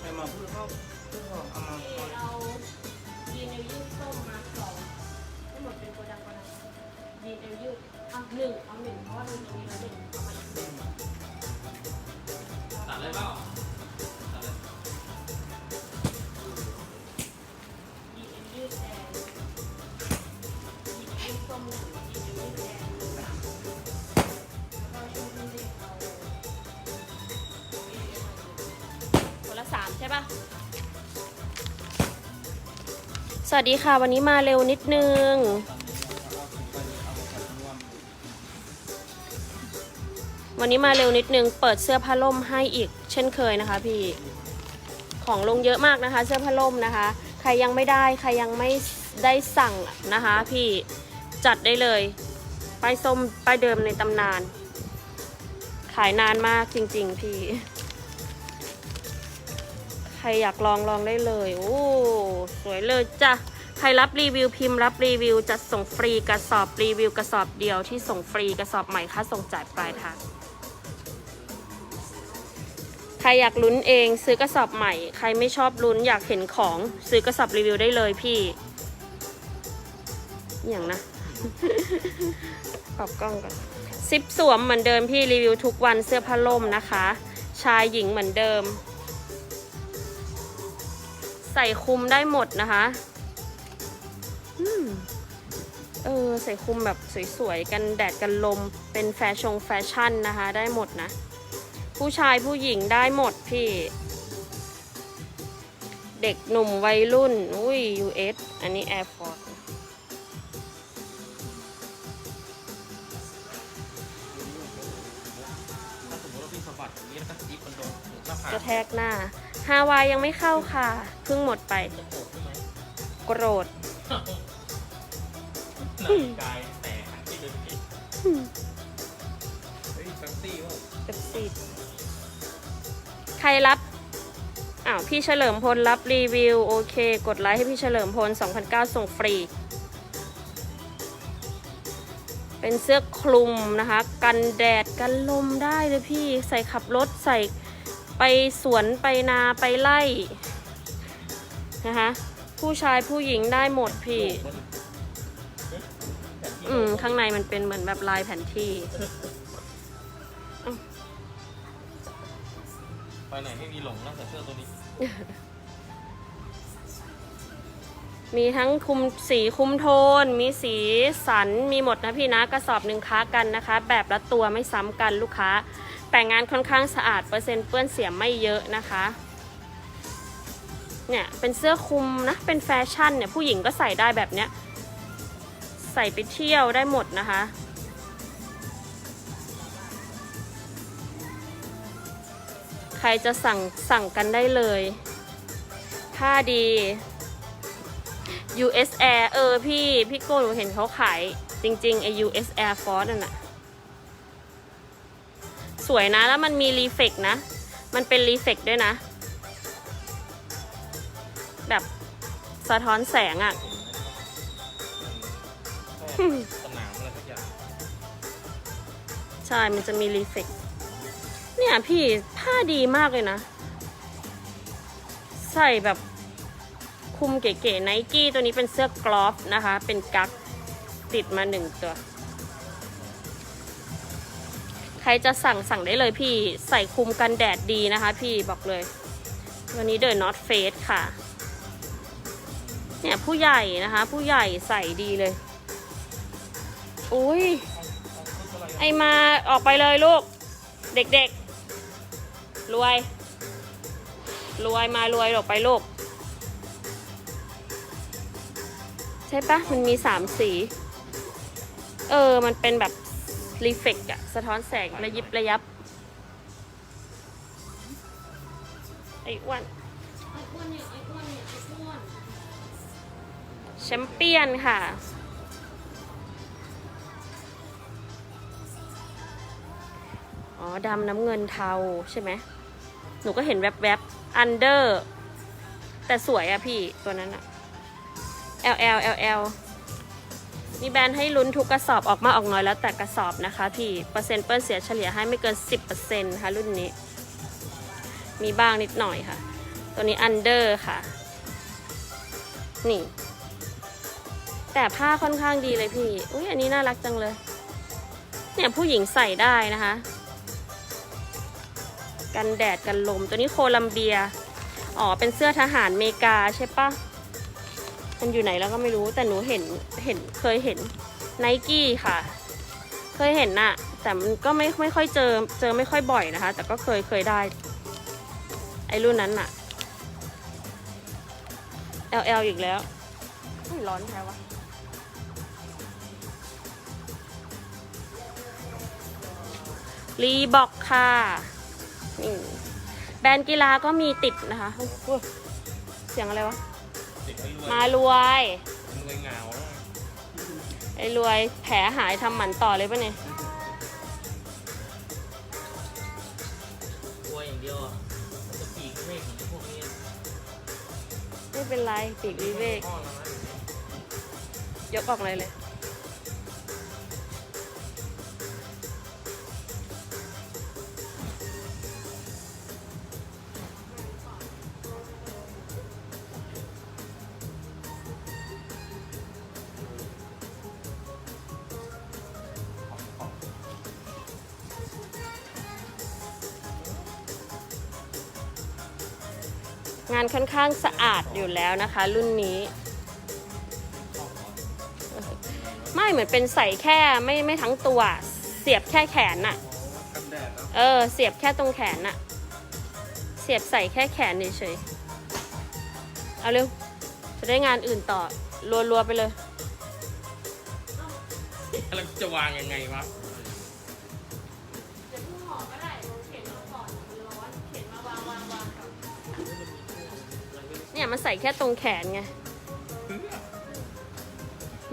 ไปมาพูดเขาพูดเขาเอามาที่เอายีนเอลยืดส้มมาสองทั้งหมดเป็นโกดังโกดังยีนเอลยืดอะหนึ่งเอาหนึ่งเพราะว่าตรงนี้แล้วหนึ่งเอามาอีกหนึ่ง สวัสดีค่ะ วันนี้มาเร็วนิดนึง วันนี้มาเร็วนิดนึง เปิดเสื้อผ้าล่มให้อีก เช่นเคยนะคะ พี่ ของลงเยอะมากนะคะ เสื้อผ้าล่มนะคะ ใครยังไม่ได้ ใครยังไม่ได้สั่งนะคะ พี่จัดได้เลยป้ายส้มป้ายเดิมในตำนาน ขายนานมากจริง ๆ พี่ ใครอยากลองลองได้เลย โอ้สวยเลยจ้ะใครรับรีวิวพิมพ์รับรีวิวจะส่งฟรีกระสอบรีวิวกระสอบเดียวที่ส่งฟรีกระสอบใหม่ค่าส่งจ่ายปลายทางใครอยากลุ้นเองซื้อกระสอบใหม่ ใครไม่ชอบลุ้นอยากเห็นของซื้อกระสอบรีวิวได้เลยพี่อย่างนะปรับกล้องก่อนซิปสวมเหมือนเดิมพี่รีวิวทุกวันเสื้อผ้าล่มนะคะ ชายหญิงเหมือนเดิม ใส่คลุมได้หมดนะคะอืมเออใส่คลุมแบบสวยๆ กันแดดกันลมเป็นแฟชั่นแฟชั่นนะคะ ได้หมดนะ ผู้ชายผู้หญิงได้หมดพี่ เด็กหนุ่มวัยรุ่น อุ้ย US อันนี้ Air Force ถ้าสมมติว่าพี่สะบัดอย่างนี้แล้วก็จิ๊บมันโดนหน้าผากระแทกหน้า ฮาวายยังไม่เข้าค่ะ เพิ่งหมดไปจะโกรธใช่ไหมโกรธหน้ากายแตกหันที่เดินผิดเฮ้ยแป๊บซี่ว่าเจ็บซีดใครรับ อ้าว พี่เฉลิมพลรับรีวิว โอเค กดไลค์ให้พี่เฉลิมพล2,009 ส่งฟรี เป็นเสื้อคลุมนะคะ กันแดดกันลมได้เลยพี่ใส่ขับรถใส่ ไปสวนไปนาไปไล่นะคะผู้ชายผู้หญิงได้หมดพี่ อืม ข้างในมันเป็นเหมือนแบบลายแผนที่ ไปไหนไม่มีหลงนอกจากเสื้อตัวนี้ มีทั้งคุมสีคุมโทน มีสีสัน มีหมดนะพี่นะ กระสอบหนึ่งค้ากันนะคะ แบบละตัวไม่ซ้ำกันลูกค้า แต่งงานค่อนข้างสะอาดเปอร์เซ็นต์เปื้อนเสียไม่เยอะนะคะ เนี่ยเป็นเสื้อคลุมนะ เป็นแฟชั่นเนี่ยผู้หญิงก็ใส่ได้แบบเนี้ย ใส่ไปเที่ยวได้หมดนะคะ ใครจะสั่งสั่งกันได้เลย ผ้าดี US Air เออพี่ พี่โก้หนูเห็นเขาขายจริงๆไอ US Air Force นั่นน่ะ สวยนะแล้วมันมีรีเฟกนะ มันเป็นรีเฟกด้วยนะ แบบสะท้อนแสงอะ่ะสนามอะไรสักอย่างใช่ มันจะมีรีเฟกเนี่ยพี่ผ้าดีมากเลยนะ ใส่แบบคุมเก๋ๆไนกี้ตัวนี้เป็นเสื้อกลอฟนะคะ เป็นกั๊กติดมาหนึ่งตัว ใครจะสั่งสั่งได้เลยพี่ใส่คุมกันแดดดีนะคะพี่บอกเลย วันนี้เดิน North Face ค่ะ เนี่ยผู้ใหญ่นะคะ ผู้ใหญ่ใส่ดีเลยอุ้ยไอมาออกไปเลยลูก เด็กๆ รวย รวยมารวยออกไปลูก ใช่ปะมันมีสามสี เออ มันเป็นแบบ รีเฟกอะสะท้อนแสงระยิบระยับไอ้วนไอ้อ้วนเนี่ยไอ้อ้วนเนี่ยไอ้อ้วนแชมเปี้ยนค่ะ อ๋อ ดำน้ำเงินเทาใช่ไหม หนูก็เห็นแวบๆอันเดอร์ แต่สวยอะพี่ตัวนั้นอะ LL LL มีแบรนด์ให้ลุ้นทุกกระสอบออกมาออกน้อยแล้วแต่กระสอบนะคะพี่เปอร์เซ็นต์เปิ้ลเสียเฉลี่ยให้ไม่เกิน 10%นะคะรุ่นนี้ มีบ้างนิดหน่อยค่ะ ตัวนี้อันเดอร์ค่ะ นี่ แต่ผ้าค่อนข้างดีเลยพี่ อุ้ยอันนี้น่ารักจังเลย เนี่ยผู้หญิงใส่ได้นะคะ กันแดดกันลมตัวนี้โคลัมเบีย อ๋อเป็นเสื้อทหารเมกาใช่ปะ มันอยู่ไหนแล้วก็ไม่รู้แต่หนูเห็นเห็นเคยเห็นไนกี้ค่ะ เคยเห็นน่ะ แต่มันก็ไม่ไม่ค่อยเจอเจอไม่ค่อยบ่อยนะคะ แต่ก็เคยเคยได้ ไอรุ่นนั้นน่ะ LL อีกแล้วร้อนแท้วะรีบอกค่ะนี่แบรนด์กีฬาก็มีติดนะคะ เสียงอะไรวะ ติดไม่รวยมารวยรวยเหงาไอ้รวยแผลหายทำหมันต่อเลยปะเนี่ยกลัวอย่างเดียวอะมันจะปีกเมฆของพวกนี้ไม่เป็นไรปีกวิเวกพ่อแล้วนะอยู่นี่ยกออกเลยเลย งานค่อนข้างสะอาดอยู่แล้วนะคะ รุ่นนี้ ไม่เหมือนเป็นใส่แค่ไม่ไม่ทั้งตัว เสียบแค่แขนน่ะ เออ เสียบแค่ตรงแขนน่ะ เสียบใส่แค่แขนเฉยๆเอาเร็ว จะได้งานอื่นต่อรัวๆไปเลย แล้วจะวางยังไงวะ มันใส่แค่ตรงแขนไง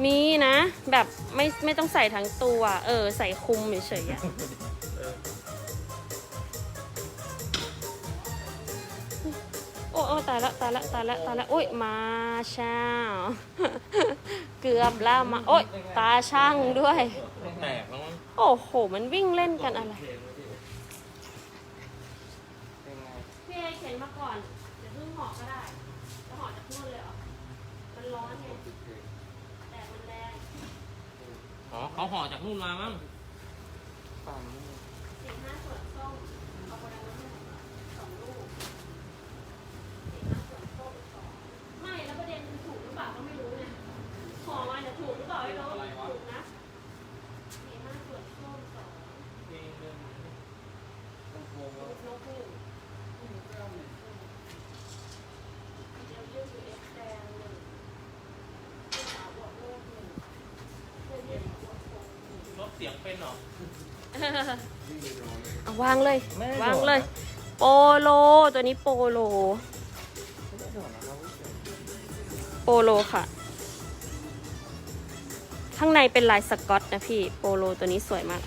มีนะ แบบไม่ไม่ต้องใส่ทั้งตัว เออ ใส่คลุมเฉยๆอะเออโอ้โอ้ตายละตายละตายละตายละโอ้ยมาช่างเกือบแล้วมาโอ้ยตาช่างด้วย แตกแล้วมั้งโอ้โห มันวิ่งเล่นกันอะไรเป็นไง พี่เอเข็นมาก่อน เดี๋ยวเพิ่งห่อก็ได้จะห่อจากนู่นเลยเหรอ มันร้อนไงแดดมันแรง อ๋อเขาห่อจากนู่นมามั้งสิบห้าส่วนส้มเอาโบราณมาให้สองลูกสิบห้าส่วนส้มสองไม่แล้วประเด็นมันถูกหรือเปล่าก็ไม่รู้ไงห่อมาเนี่ยถูกหรือเปล่าไม่รู้ถูกนะสี่ห้าส่วนส้มสอง เองเดินต้องโกง ลูกนกหนึ่งเดี๋ยวยืดอยู่เอฟแดงหนึ่งลูกสาวบวกโลกหนึ่งเพื่อนเย็นบวกหกหนึ่ง รถเสียงเป็นเหรอเอาวางเลย ไม่ได้วางเลย โปโล ตัวนี้โปโล โปโลค่ะ ข้างในเป็นลายสกอตนะพี่ โปโลตัวนี้สวยมาก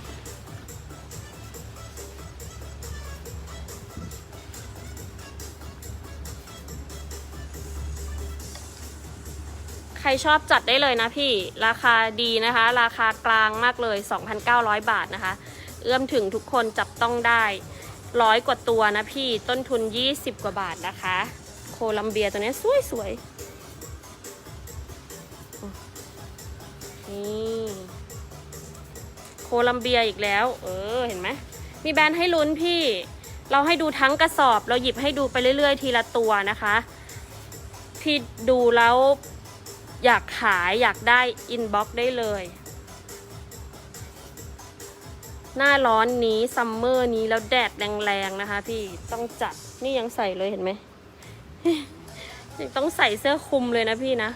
ใครชอบจัดได้เลยนะพี่ราคาดีนะคะ ราคากลางมากเลย 2,900 บาทนะคะ เอื้อมถึงทุกคนจับต้องได้ร้อยกว่าตัวนะพี่ต้นทุน 20 กว่าบาทนะคะ โคลัมเบียตัวนี้สวยสวยนี่โคลัมเบียอีกแล้ว เออเห็นไหมมีแบรนด์ให้ลุ้นพี่ เราให้ดูทั้งกระสอบ เราหยิบให้ดูไปเรื่อยๆ ทีละตัวนะคะ พี่ดูแล้ว อยากขายอยากได้อินบ็อกได้เลย หน้าร้อนนี้ซัมเมอร์นี้แล้วแดดแรงๆนะคะ พี่ต้องจัดนี่ยังใส่เลยเห็นไหมยังต้องใส่เสื้อคลุมเลยนะพี่นะ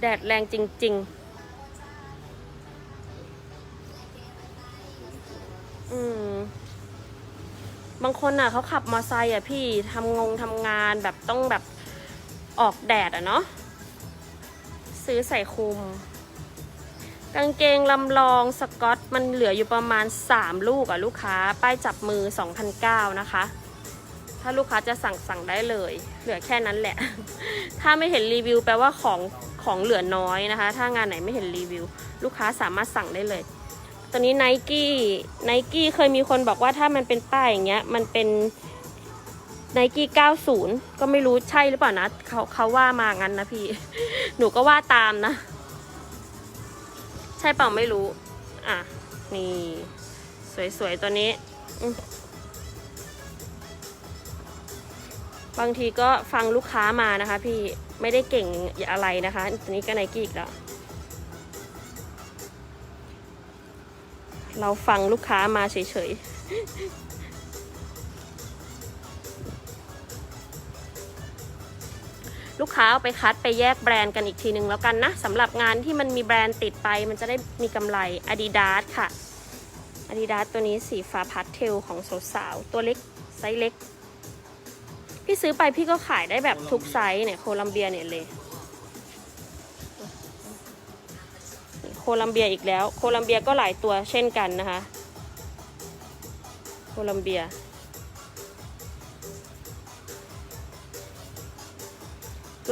แดดแรงจริง ๆ อืมบางคนอะเขาขับมอเตอร์ไซค์อะพี่ทำงงทำงานแบบต้องแบบ ออกแดดอะเนาะซื้อใส่คลุม กางเกงลำลองสกอตมันเหลืออยู่ประมาณ 3 ลูกอะลูกค้า ป้ายจับมือ 2,009นะคะ ถ้าลูกค้าจะสั่งสั่งได้เลย เหลือแค่นั้นแหละ ถ้าไม่เห็นรีวิวแปลว่าของของเหลือน้อยนะคะ ถ้างานไหนไม่เห็นรีวิว ลูกค้าสามารถสั่งได้เลยตัวนี้ไนกี้ไนกี้เคยมีคนบอกว่าถ้ามันเป็นป้ายอย่างเงี้ย มันเป็น ไนกี้90 ก็ไม่รู้ใช่หรือเปล่านะเขาเขาว่ามางั้นนะพี่ หนูก็ว่าตามนะ ใช่เปล่าไม่รู้ อะ นี่ สวยๆ ตัวนี้ บางทีก็ฟังลูกค้ามานะคะ พี่ไม่ได้เก่งอะไรนะคะตัวนี้ก็ไนกี้อีกแล้ว เราฟังลูกค้ามาเฉยๆ ลูกค้าเอาไปคัดไปแยกแบรนด์กันอีกทีหนึ่งแล้วกันนะสำหรับงานที่มันมีแบรนด์ติดไป มันจะได้มีกำไร Adidas ค่ะ Adidas ตัวนี้สีฟ้าพาสเทลของสาวๆตัวเล็กไซส์เล็ก พี่ซื้อไปพี่ก็ขายได้แบบทุกไซส์เนี่ยโคลัมเบียเนี่ยเลยโคลัมเบียอีกแล้ว โคลัมเบียก็หลายตัวเช่นกันนะคะ โคลัมเบีย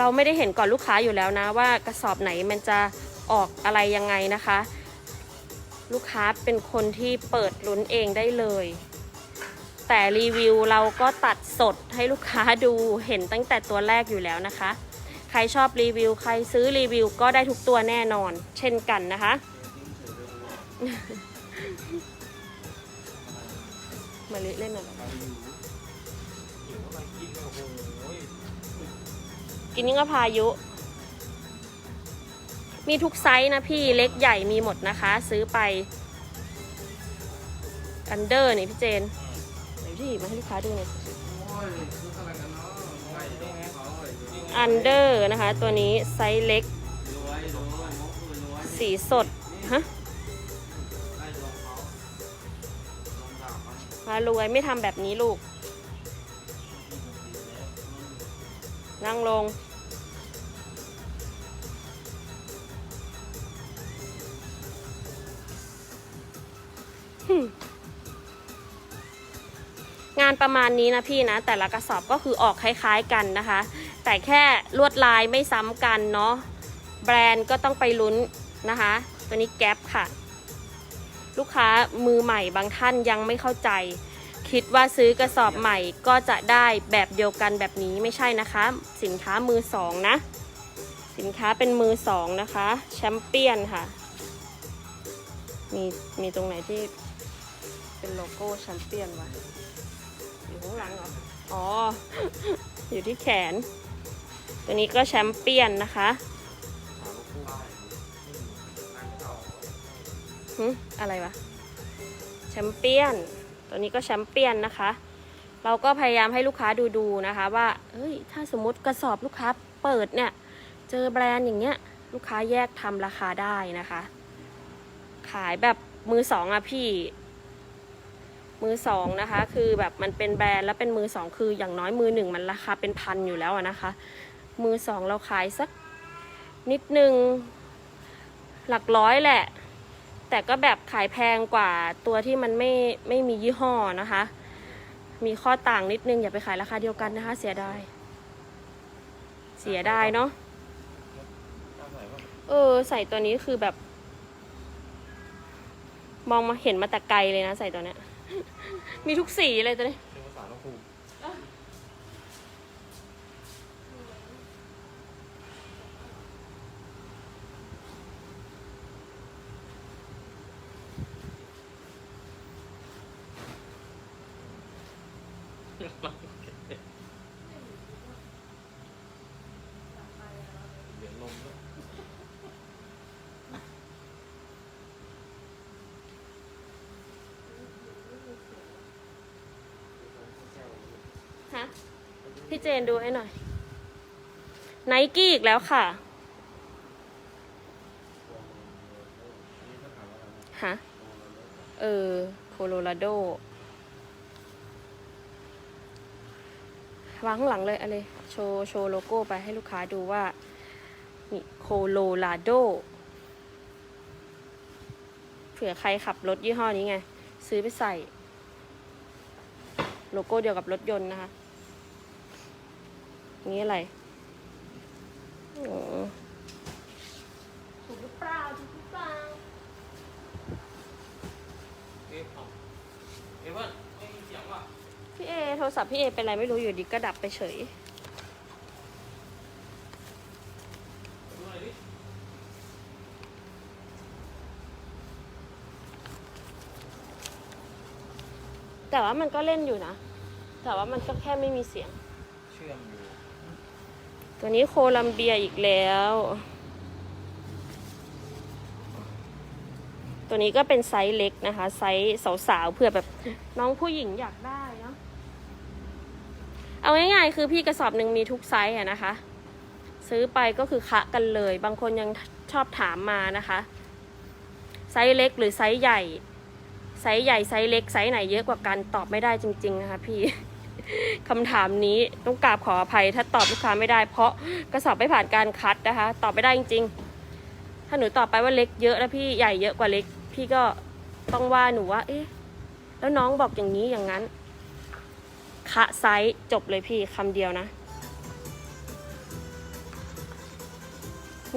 เราไม่ได้เห็นก่อนลูกค้าอยู่แล้วนะ ว่ากระสอบไหนมันจะออกอะไรยังไงนะคะ ลูกค้าเป็นคนที่เปิดลุ้นเองได้เลย แต่รีวิวเราก็ตัดสดให้ลูกค้าดูเห็นตั้งแต่ตัวแรกอยู่แล้วนะคะ ใครชอบรีวิว ใครซื้อรีวิว ก็ได้ทุกตัวแน่นอน เช่นกันนะคะมาลิเล่นอะไร กินยิ่งก็พายุ มีทุกไซส์นะพี่เล็กใหญ่มีหมดนะคะ ซื้อไป อันเดอร์นี่พี่เจนไหนพี่มาให้ลูกค้าดูหน่อยอันเนาะรวยอันเดอร์นะคะ ตัวนี้ไซส์เล็ก สีสด ฮะมารวยไม่ทำแบบนี้ลูก นั่งลง งานประมาณนี้นะพี่นะ แต่ละกระสอบก็คือออกคล้ายๆกันนะคะ แต่แค่ลวดลายไม่ซ้ำกันเนาะแบรนด์ก็ต้องไปลุ้นนะคะ ตัวนี้แก๊ปค่ะ ลูกค้ามือใหม่บางท่านยังไม่เข้าใจ คิดว่าซื้อกระสอบใหม่ก็จะได้แบบเดียวกันแบบนี้ไม่ใช่นะคะ สินค้ามือสองนะ สินค้าเป็นมือสองนะคะแชมเปี้ยนค่ะ มีมีตรงไหนที่เป็นโลโก้แชมเปี้ยนวะอยู่ข้างหลังเหรออ๋อ อยู่ที่แขน ตัวนี้ก็แชมเปี้ยนนะคะหาลูกคู่ได้งานเก่าหึอะไรวะแชมเปี้ยน ตัวนี้ก็แชมเปี้ยนนะคะ เราก็พยายามให้ลูกค้าดูดูๆนะคะว่าเฮ้ยถ้าสมมติกระสอบลูกค้าเปิดเนี่ยเจอแบรนด์อย่างเงี้ยลูกค้าแยกทำราคาได้นะคะ ขายแบบมือสองอะพี่ มือสองนะคะ คือแบบมันเป็นแบรนด์แล้วเป็นมือสองคืออย่างน้อยมือหนึ่งมันราคาเป็นพันอยู่แล้วนะคะ มือสองเราขายสักนิดนึงหลักร้อยแหละ แต่ก็แบบขายแพงกว่าตัวที่มันไม่ไม่มียี่ห้อนะคะ มีข้อต่างนิดนึงอย่าไปขายราคาเดียวกันนะคะ เสียดาย เสียดายเนาะ เออ ใส่ตัวนี้คือแบบ มองมาเห็นมาแต่ไกลเลยนะใส่ตัวเนี้ย มีทุกสีเลยตัวนี้ เป็นภาษาลูกคู่ เหลืองลมด้วย ฮะ พี่เจนดูให้หน่อยไนกี้อีกแล้วค่ะฮะเออ โคโลราโดวางข้างหลังเลยอะไรโชว์โชว์โลโก้ไปให้ลูกค้าดูว่า นี่โคโลราโดเผื่อใครขับรถยี่ห้อนี้ไง ซื้อไปใส่ โลโก้เดียวกับรถยนต์นะคะ นี่อะไรโอ้ถูกหรือเปล่าถูกหรือเปล่าเอ๊ะเอาเอ๊ะเพื่อนไม่มีเสียงว่ะพี่เอโทรศัพท์พี่เอเป็นไรไม่รู้อยู่ดีก็ดับไปเฉยดูหน่อยดิแต่ว่ามันก็เล่นอยู่นะ แต่ว่ามันก็แค่ไม่มีเสียง เชื่อมอยู่ ตัวนี้โคลัมเบียอีกแล้ว ตัวนี้ก็เป็นไซส์เล็กนะคะ ไซส์สาวๆเผื่อแบบน้องผู้หญิงอยากได้เนาะเอาง่ายๆคือพี่กระสอบหนึ่งมีทุกไซส์อะนะคะ ซื้อไปก็คือคะกันเลย บางคนยังชอบถามมานะคะ ไซส์เล็กหรือไซส์ใหญ่ ไซส์ใหญ่ไซส์เล็กไซส์ไหนเยอะกว่ากันตอบไม่ได้จริง ๆ นะคะพี่ คำถามนี้ต้องกราบขออภัย ถ้าตอบลูกค้าไม่ได้ เพราะกระสอบไม่ผ่านการคัดนะคะ ตอบไม่ได้จริง ๆ ถ้าหนูตอบไปว่าเล็กเยอะแล้วพี่ใหญ่เยอะกว่าเล็ก พี่ก็ต้องว่าหนูว่า เอ๊ะ แล้วน้องบอกอย่างนี้อย่างนั้น คะไซส์จบเลยพี่คำเดียวนะ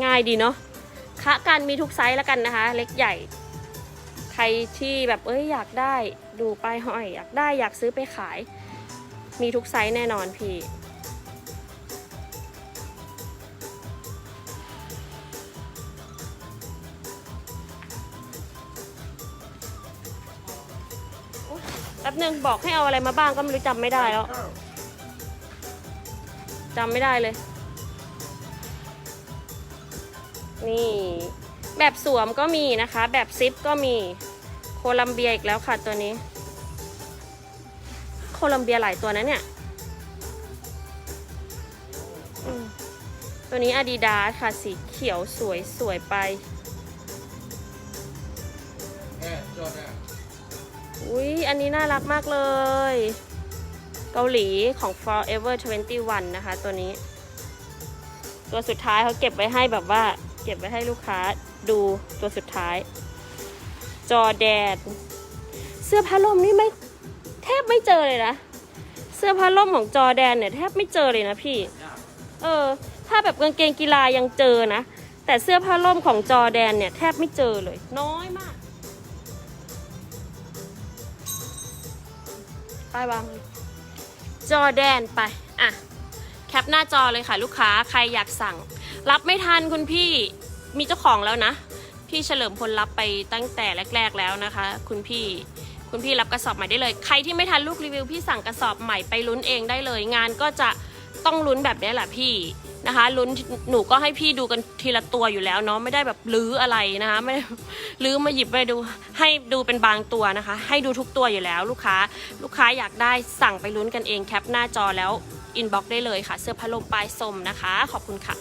ง่ายดีเนาะคะกันมีทุกไซส์แล้วกันนะคะ เล็กใหญ่ ใครที่แบบเอ้ยอยากได้ดูไปหอยอยากได้อยากซื้อไปขาย มีทุกไซส์แน่นอนพี่ แป๊บนึงบอกให้เอาอะไรมาบ้างก็ไม่รู้จำไม่ได้แล้วจำไม่ได้เลย นี่ แบบสวมก็มีนะคะ แบบซิปก็มี โคลัมเบียอีกแล้วค่ะตัวนี้ คลัมเบียหลายตัวนะเนี่ยอืมตัวนี้ Adidas ค่ะ สีเขียวสวยสวยไปเอ๊ะจดอะอุ้ยอันนี้น่ารักมากเลย เกาหลีของ Forever 21 นะคะ ตัวนี้ ตัวสุดท้ายเขาเก็บไว้ให้แบบว่า เก็บไว้ให้ลูกค้าดูตัวสุดท้าย จอแดนเสื้อผ้าล่มนี่ไม่ แทบไม่เจอเลยนะ เสื้อผ้าล่มของจอแดนเนี่ยแทบไม่เจอเลยนะพี่ เออ ถ้าแบบกางเกงกีฬายังเจอนะ แต่เสื้อผ้าล่มของจอแดนเนี่ยแทบไม่เจอเลย น้อยมากไปวางจอแดนไป อะ แคปหน้าจอเลยค่ะ ลูกค้าใครอยากสั่ง รับไม่ทันคุณพี่มีเจ้าของแล้วนะ พี่เฉลิมพลรับไปตั้งแต่แรก ๆแล้วนะคะ คุณพี่ คุณพี่รับกระสอบใหม่ได้เลย ใครที่ไม่ทันลูกรีวิวพี่สั่งกระสอบใหม่ไปลุ้นเองได้เลย งานก็จะต้องลุ้นแบบนี้แหละพี่นะคะลุ้นหนูก็ให้พี่ดูกันทีละตัวอยู่แล้วเนาะไม่ได้แบบลื้ออะไรนะคะไม่ลื้อมาหยิบมาดูให้ดูเป็นบางตัวนะคะ ให้ดูทุกตัวอยู่แล้วลูกค้าลูกค้าอยากได้สั่งไปลุ้นกันเองแคปหน้าจอแล้วอินบ็อกได้เลยค่ะ เสื้อพัดลมปลายสมนะคะ ขอบคุณค่ะ